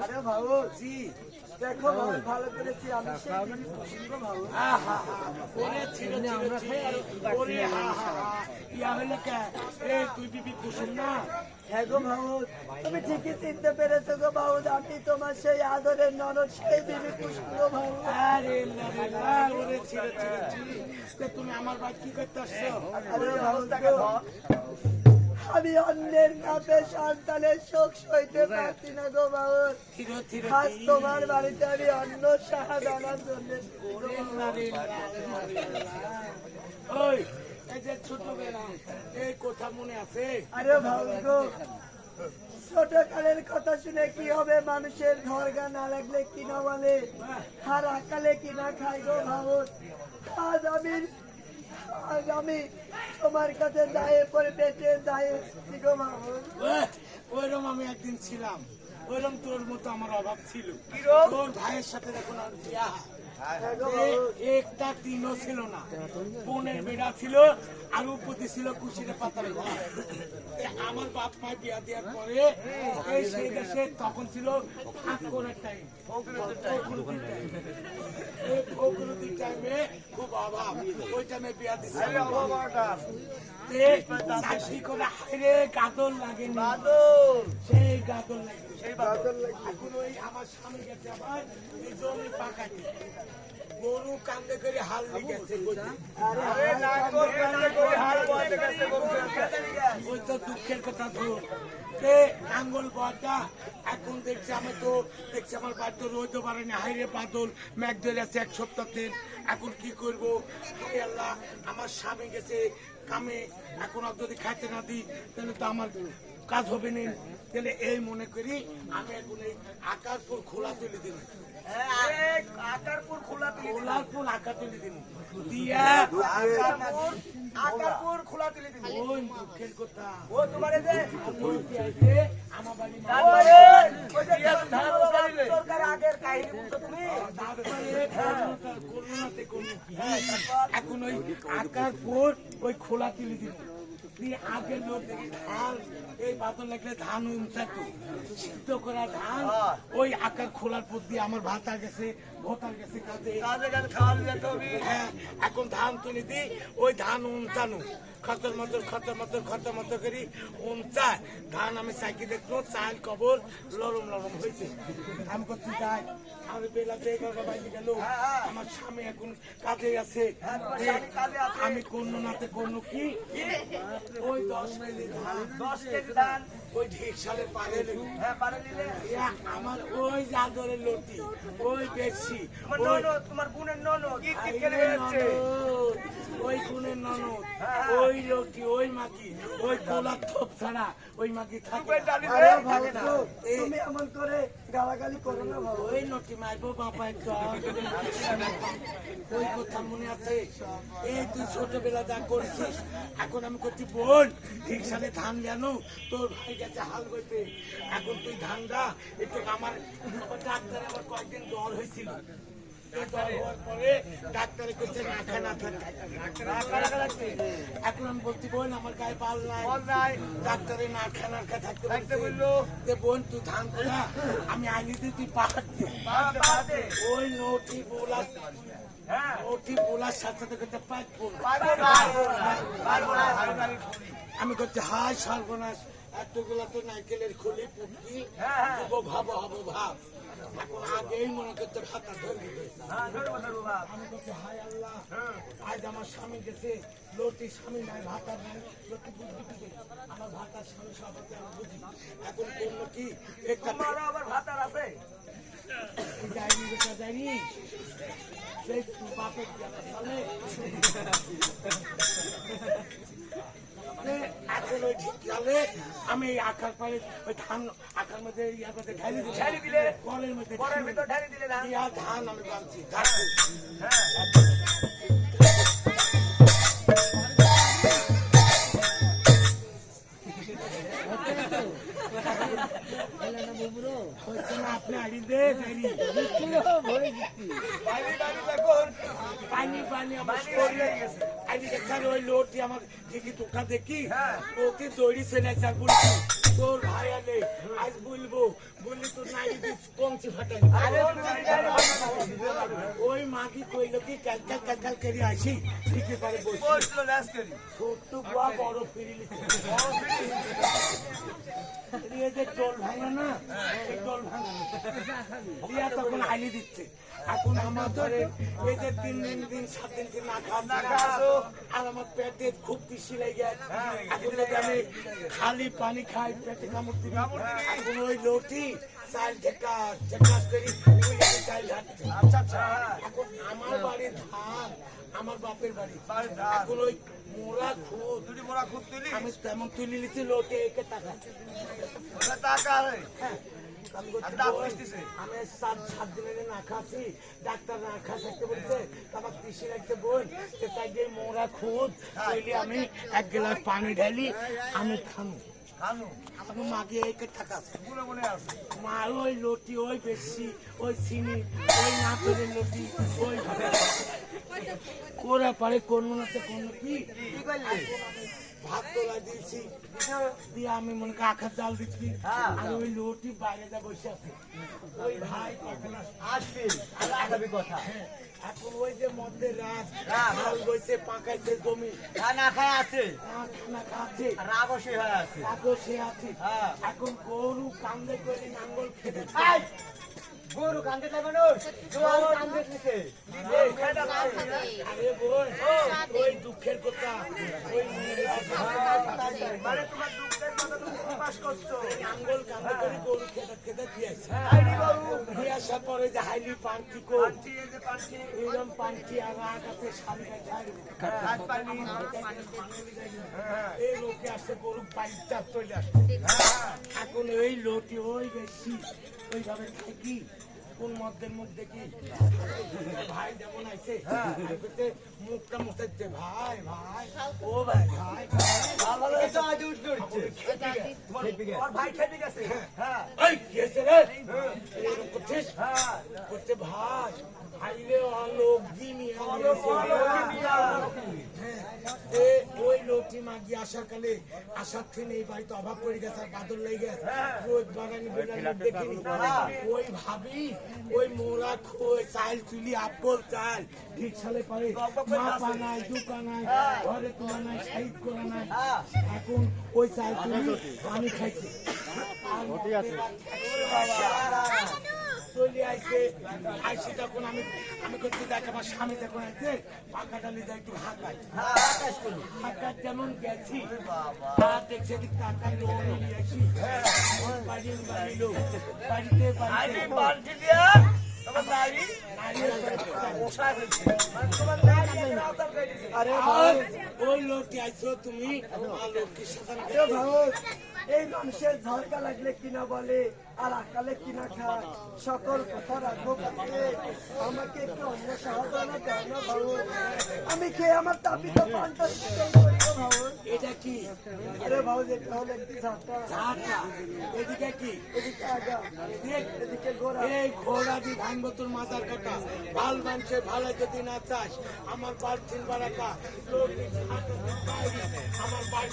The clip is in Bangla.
আরে বাবু জি দেখো বাবু ভালো করেছি আমি সেই আহা, ওরে ছিল। ওরে হা। ইয়া কে? তুই বিবি কুসুম না? হ্যাঁ গো বাবু তুমি ঠিকই চিনতে পেরেছ গো বাবু আমি তোমার সেই আদরের ননদ সেই কুসুম গো বাবু আরে ওরে ছিল। তুমি আমার বাড়ি কি করতে আসছো? আরে গো, আমি অন্যের কাপে সন্তানের শোক সইতে পারছি না গো বাবু ছিল, ছিল, আজ তোমার বাড়িতে আমি অন্য সাহায্য আনার জন্য এই যে ছোটবেলা, এই কথা মনে আছে? আরে বাবু ছোটকালের কথা শুনে কি হবে? মানুষের ধরগা না লাগলে কি না বলে? আর আকালে কি না খাই গো ভাবত আজ আমি আজ আমি তোমার কাছে দায়ে পরে বেঁচে দায়ে ওইরকম আমি একদিন ছিলাম। ওইরকম তোর মতো আমার অভাব ছিল। তোর ভাইয়ের সাথে দেখুন আর বিয়া একটা দিনও ছিল না। বোনের বেড়া ছিল আর উপতি ছিল কুশিরে পাতার আমার বাপ মায় বিয়া দেওয়ার পরে এই সেই দেশে তখন ছিল টাইম প্রকৃতির টাইমে খুব অভাব। ওই টাইমে বিয়া দিচ্ছে চাকরি করে হাইরে গাদল লাগে সেই গাদল লাগে সেই এখন ওই আমার স্বামী গেছে আবার এই জমি পাকাতে গরু কান্দে করে হাল লিখেছে ওই তো দুঃখের কথা ধর তে আঙ্গল বটা এখন দেখছি আমি তো দেখছি আমার বাদ্য রইতে পারেনি হাইরে বাদল ম্যাক ধরে আছে এক সপ্তাহ এখন কি করব? আল্লাহ আমার স্বামী গেছে কামে এখন আর যদি খাইতে না দিই তাহলে তো আমার কাজ হবে না। তাহলে এই মনে করি আমি এখন এই আকারপুর খোলা তুলে দিন আকারপুর খোলা আকার তুলে দিন দিয়া আকারপুর খোলা তুলে দিন ওই দুঃখের কথা। ও তোমার যে এখন ওই আকার পর ওই খোলা তুলে দিল আগের লোক ধান এই বাদল লাগলে ধান উমচাতো সিদ্ধ করা ধান ওই আকার খোলার পর দিয়ে আমার ভাতা গেছে ভোটার গেছে কাজে। হ্যাঁ এখন ধান তুলে দিই ওই ধান উমচানো খতর মতর খতর মতর খতর মতর করি উমচায় ধান আমি চাকি দেখল চাল কবর লরম লরম হয়েছে। আমি করতে যাই। আমি বেলা দিয়ে এগারোটা গেল। আমার স্বামী এখন কাজে আছে। আমি কোন নাতে কোন কি? ওই দশ কেজি ধান দশ কেজি ধান। ওই ঢিক সালে পারে হ্যাঁ পারে দিলে আমার ওই জাদরের লটি ওই বেশি তোমার ওই ননদ তোমার বোনের ননদ। আইরে ননদ, ওই গুণের ননদ ওই লোকটি ওই মাকি ওই কোলার থপ ছাড়া ওই মাকি থাকে আরে ভালো তো তুমি এমন করে গালাগালি করো না ভালো। ওই নটি মারবো বাপায় ওই কথা মনে আছে? এই তুই ছোটবেলা যা করেছিস এখন আমি করছি বোন ঠিক সালে ধান জানো তোর ভাই গেছে হাল করতে এখন তুই ধান দা একটু আমার আবার ডাক্তার আমার কয়েকদিন জ্বর হয়েছিল। এখন আমি বলছি বোন আমার গায়ে পাল নাই। ডাক্তারে না খায় না খায় থাকতে বলল। যে বোন তুই ধান আমি আনি তুই পাহাড় ওই নটি বোলা নটি বোলার সাথে সাথে করতে পাঁচ আমি করছি হাই সর্বনাশ এতগুলা তো নারকেলের খুলি পুটকি যুব ভাব হব ভাব এখন আগেই মনে করতে খাতা ধরবি আমি করছি হাই আল্লাহ আজ আমার স্বামী গেছে লোটি স্বামী নাই ভাতা নাই লোটি বুঝবি আমার ভাতার স্বামী সব আছে আমি বুঝি। এখন করল কি আবার ভাতার আছে? আমি আখার আকার পারে ওই ধান আকার মধ্যে ইয়ার মধ্যে ঢালি দিলে ঢালি দিলে? কলের মধ্যে ঢালি দিলে ইয়া ধান আমি বানছি ধান হচ্ছে না আপনি আড়ি দে যাইনি পানি পানি আমার শরীরে আইনি দেখছেন ওই লোকটি আমার দেখি তোকা দেখি। ওকে দৌড়ি সেনে চার বলছি তোর ভাই আলে আজ বলব বললি তোর নাই কমছি ফাটাই ওই মাগি কইল কি ক্যালকাল ক্যালকাল করে আসি? ঠিকই পারে বসি ছোট্ট বুয়া বড় ফিরিলি। এই যে ভাঙা না এই ভাঙা দিয়া তখন আইলি দিচ্ছে। এখন আমার ধরে এই যে তিন দিন দিন সাত দিন দিন না খাওয়া আর আমার পেটে খুব পিসি লেগে এখন যদি আমি খালি পানি খাই পেটে কামড় দিবি। এখন ওই লোটি চাল ঢেকা ঢেকা করি ঢাকছে। এখন আমার বাড়ির ধান আমার বাপের বাড়ি। এখন ওই মোরা খুদ আমি তেমন তুলি লিছি লোটে একে টাকা হ্যাঁ। আমি আমি সাত সাত দিনের না খাচ্ছি ডাক্তার না খা থাকতে বলছে কৃষি রাখতে তাই মোরা খুদ আমি এক গ্লাস পানি ঢালি আমি খামু। আমি মাকে একে টাকা মা ওই লটি ওই বেশি ওই চিনি ওই না লটি ওই ওরা পারে কোন মনে কোন কি? ভাত তোলা দিয়েছি। দিয়ে আমি মনে করি আখার চাল দিচ্ছি। আর ওই লোটি বাইরে যা বসে আছে। ওই ভাই কখন আসবে? হ্যাঁ, এখন ওই যে মধ্যে রাত হাল বইছে পাকাইছে জমি। খানা খায় আছে। না খাচ্ছে। রাগ সে হয়ে আছে। আগো সে আছে। হ্যাঁ। এখন গরু কান্দে করে নাঙ্গল খেতে গরু কান্দে যাবে মানুষ? কান্দে বোন দুঃখের কথা করে গরু খেতে খেতে দিয়েছে দিয়ে আসার পরে যে হাইলি পান্তি কো এরকম পান্তি আর রাগ আছে এই লোকে আসছে গরু আসছে এখন ওই লোকে ওই বেশি। ওইভাবে থাকি। কোন মধ্যের মধ্যে কি? ভাই যেমন আছে বলতে মুখটা মুছাচ্ছে ভাই ভাই ও ভাই ভাই ভাই। খেতে গেছে। হ্যাঁ। কি হয়েছে করছিস? হ্যাঁ। ভাই। ভাইরে অলোক হ্যাঁ, লোকটি মাগি আসার কালে আসার থেকে এই বাড়িতে অভাব পড়ে গেছে আর বাদল লেগে গেছে। রোজ বাগানি দেখিনি ওই ভাবি ওই মোরা খোয় চাল চুলি আপল চাল। ঠিক সালে পারে মা পানায় দু পানায় ঘরে তোলা নাই সাইড করা নাই। এখন ওই চাল চুলি পানি খাইছে। চলে আইছে আইসি তখন আমি আমি করছি দেখ আমার স্বামী যখন আছে পাকা ডালি যায় একটু হাঁকাই হ্যাঁ হাঁকার যেমন গেছি দেখছে টাকা লোন বাড়ির বাড়ি লোক বাড়িতে তোমার নারী মানে আরে ওই লোকটি আইছো তুমি আর লোকটির সাথে এই মানুষের ঝরকা লাগলে কিনা বলে, আর আকালে কিনা খায়? সকল কথা রাখব কাছে। আমাকে একটু অন্য সাহায্য আমি খেয়ে আমার তাপিত পান্তা এটা কি? আরে ভারত এটা হলো একটি ঝাঁটা। ঝাঁটা? এদিকে কি? এদিকে আগা। এদিকে এদিকে গোড়া এই ঘোড়া দি ভাঙবো তোর মাথার কাটা। ভালো মানুষের ভালো যদি না চাস আমার বাড়ি বারাকা লোক আমার বাড়ি